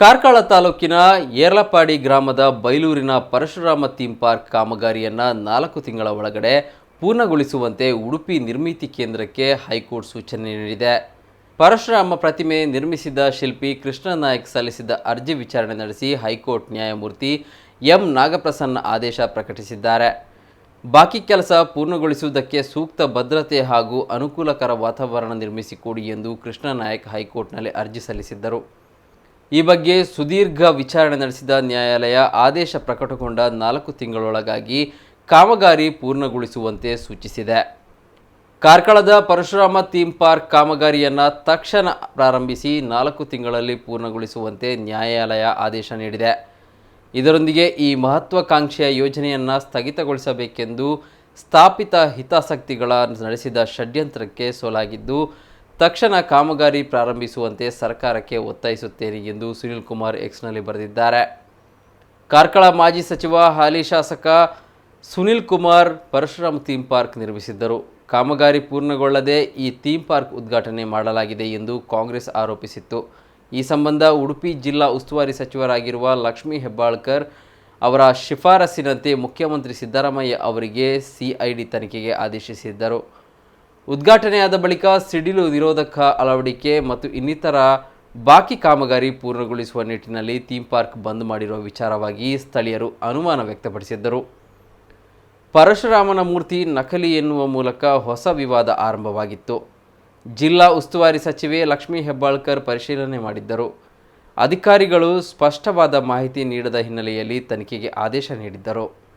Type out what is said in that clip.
ಕಾರ್ಕಳ ತಾಲೂಕಿನ ಏರ್ಲಪಾಡಿ ಗ್ರಾಮದ ಬೈಲೂರಿನ Parashurama theme park ಕಾಮಗಾರಿಯನ್ನು ನಾಲ್ಕು ತಿಂಗಳ ಒಳಗಡೆ ಪೂರ್ಣಗೊಳಿಸುವಂತೆ ಉಡುಪಿ ನಿರ್ಮಿತಿ ಕೇಂದ್ರಕ್ಕೆ ಹೈಕೋರ್ಟ್ ಸೂಚನೆ ನೀಡಿದೆ. ಪರಶುರಾಮ ಪ್ರತಿಮೆ ನಿರ್ಮಿಸಿದ ಶಿಲ್ಪಿ ಕೃಷ್ಣ ನಾಯಕ್ ಸಲ್ಲಿಸಿದ ಅರ್ಜಿ ವಿಚಾರಣೆ ನಡೆಸಿ ಹೈಕೋರ್ಟ್ ನ್ಯಾಯಮೂರ್ತಿ ಎಂ ನಾಗಪ್ರಸನ್ನ ಆದೇಶ ಪ್ರಕಟಿಸಿದ್ದಾರೆ. ಬಾಕಿ ಕೆಲಸ ಪೂರ್ಣಗೊಳಿಸುವುದಕ್ಕೆ ಸೂಕ್ತ ಭದ್ರತೆ ಹಾಗೂ ಅನುಕೂಲಕರ ವಾತಾವರಣ ನಿರ್ಮಿಸಿಕೊಡಿ ಎಂದು ಕೃಷ್ಣ ನಾಯಕ್ ಹೈಕೋರ್ಟ್ನಲ್ಲಿ ಅರ್ಜಿ ಸಲ್ಲಿಸಿದ್ದರು. ಈ ಬಗ್ಗೆ ಸುದೀರ್ಘ ವಿಚಾರಣೆ ನಡೆಸಿದ ನ್ಯಾಯಾಲಯ ಆದೇಶ ಪ್ರಕಟಗೊಂಡ ನಾಲ್ಕು ತಿಂಗಳೊಳಗಾಗಿ ಕಾಮಗಾರಿ ಪೂರ್ಣಗೊಳಿಸುವಂತೆ ಸೂಚಿಸಿದೆ. ಕಾರ್ಕಳದ ಪರಶುರಾಮ ಥೀಮ್ ಪಾರ್ಕ್ ಕಾಮಗಾರಿಯನ್ನು ತಕ್ಷಣ ಪ್ರಾರಂಭಿಸಿ ನಾಲ್ಕು ತಿಂಗಳಲ್ಲಿ ಪೂರ್ಣಗೊಳಿಸುವಂತೆ ನ್ಯಾಯಾಲಯ ಆದೇಶ ನೀಡಿದೆ. ಇದರೊಂದಿಗೆ ಈ ಮಹತ್ವಾಕಾಂಕ್ಷೆಯ ಯೋಜನೆಯನ್ನು ಸ್ಥಗಿತಗೊಳಿಸಬೇಕೆಂದು ಸ್ಥಾಪಿತ ಹಿತಾಸಕ್ತಿಗಳ ನಡೆಸಿದ ಷಡ್ಯಂತ್ರಕ್ಕೆ ಸೋಲಾಗಿದ್ದು ತಕ್ಷಣ ಕಾಮಗಾರಿ ಪ್ರಾರಂಭಿಸುವಂತೆ ಸರ್ಕಾರಕ್ಕೆ ಒತ್ತಾಯಿಸುತ್ತೇನೆ ಎಂದು ಸುನಿಲ್ ಕುಮಾರ್ ಎಕ್ಸ್ನಲ್ಲಿ ಬರೆದಿದ್ದಾರೆ. ಕಾರ್ಕಳ ಮಾಜಿ ಸಚಿವ, ಹಾಲಿ ಶಾಸಕ ಸುನಿಲ್ ಕುಮಾರ್ ಪರಶುರಾಮ್ ಥೀಮ್ ಪಾರ್ಕ್ ನಿರ್ಮಿಸಿದ್ದರು. ಕಾಮಗಾರಿ ಪೂರ್ಣಗೊಳ್ಳದೆ ಈ ಥೀಮ್ ಪಾರ್ಕ್ ಉದ್ಘಾಟನೆ ಮಾಡಲಾಗಿದೆ ಎಂದು ಕಾಂಗ್ರೆಸ್ ಆರೋಪಿಸಿತ್ತು. ಈ ಸಂಬಂಧ ಉಡುಪಿ ಜಿಲ್ಲಾ ಉಸ್ತುವಾರಿ ಸಚಿವರಾಗಿರುವ ಲಕ್ಷ್ಮೀ ಹೆಬ್ಬಾಳ್ಕರ್ ಅವರ ಶಿಫಾರಸ್ಸಿನಂತೆ ಮುಖ್ಯಮಂತ್ರಿ ಸಿದ್ದರಾಮಯ್ಯ ಅವರಿಗೆ ಸಿಐಡಿ ತನಿಖೆಗೆ ಆದೇಶಿಸಿದ್ದರು. ಉದ್ಘಾಟನೆಯಾದ ಬಳಿಕ ಸಿಡಿಲು ನಿರೋಧಕ ಅಳವಡಿಕೆ ಮತ್ತು ಇನ್ನಿತರ ಬಾಕಿ ಕಾಮಗಾರಿ ಪೂರ್ಣಗೊಳಿಸುವ ನಿಟ್ಟಿನಲ್ಲಿ ಥೀಮ್ ಪಾರ್ಕ್ ಬಂದ್ ಮಾಡಿರುವ ವಿಚಾರವಾಗಿ ಸ್ಥಳೀಯರು ಅನುಮಾನ ವ್ಯಕ್ತಪಡಿಸಿದ್ದರು. ಪರಶುರಾಮನ ಮೂರ್ತಿ ನಕಲಿ ಎನ್ನುವ ಮೂಲಕ ಹೊಸ ವಿವಾದ ಆರಂಭವಾಗಿತ್ತು. ಜಿಲ್ಲಾ ಉಸ್ತುವಾರಿ ಸಚಿವೆ ಲಕ್ಷ್ಮೀ ಹೆಬ್ಬಾಳ್ಕರ್ ಪರಿಶೀಲನೆ ಮಾಡಿದ್ದರು. ಅಧಿಕಾರಿಗಳು ಸ್ಪಷ್ಟವಾದ ಮಾಹಿತಿ ನೀಡದ ಹಿನ್ನೆಲೆಯಲ್ಲಿ ತನಿಖೆಗೆ ಆದೇಶ ನೀಡಿದ್ದರು.